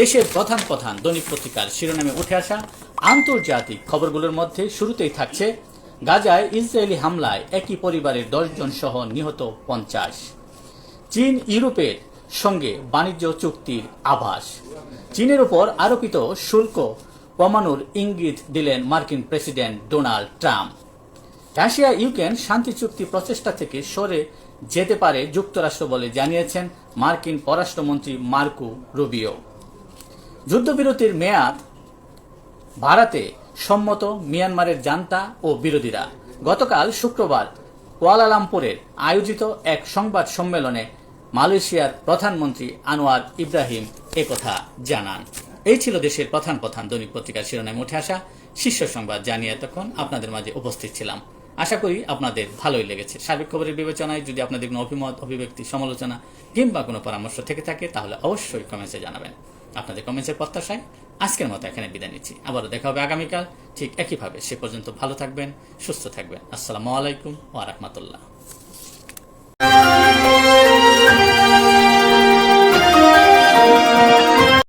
দেশের প্রধান প্রধান দৈনিক পত্রিকার শিরোনামে উঠে আসা আন্তর্জাতিক খবরগুলোর মধ্যে শুরুতেই থাকছে গাজায় ইসরায়েলি হামলায় একই পরিবারের দশজন সহ নিহত পঞ্চাশ। চীন ইউরোপের সঙ্গে বাণিজ্য চুক্তির আভাস। চীনের উপর আরোপিত শুল্ক কমানোর ইঙ্গিত দিলেন মার্কিন president Donald Trump. Russia, Ukraine শান্তি চুক্তি প্রচেষ্টা থেকে সরে যেতে পারে যুক্তরাষ্ট্র বলে জানিয়েছেন মার্কিন পররাষ্ট্রমন্ত্রী মার্কো রুবিও। যুদ্ধবিরতির মেয়াদ ভারতে সম্মত মিয়ানমারের জান্তা ও বিরোধীরা। গতকাল শুক্রবার কুয়ালালামপুরের আয়োজিত এক সংবাদ সম্মেলনে মালয়েশিয়ার প্রধানমন্ত্রী আনোয়ার ইব্রাহিম একথা জানান। এই ছিল দেশের প্রধান প্রধান দৈনিক পত্রিকার শিরোনামে উঠে আসা শীর্ষ সংবাদ। জানিয়ে এতক্ষণ আপনাদের মাঝে উপস্থিত ছিলাম। আশা করি আপনাদের ভালোই লেগেছে। সার্বিক খবরের বিবেচনায় যদি আপনাদের কোনো অভিমত, অভিব্যক্তি, সমালোচনা কিংবা কোনো পরামর্শ থেকে থাকে, তাহলে অবশ্যই কমেন্টসে জানাবেন। আপনাদের কমেন্টসের প্রত্যাশায় আজকের মতো এখানে বিদায় নিচ্ছি। আবারও দেখা হবে আগামীকাল। ঠিক একইভাবে সে পর্যন্ত ভালো থাকবেন, সুস্থ থাকবেন। আসসালামু আলাইকুম ওয়া রাহমাতুল্লাহ।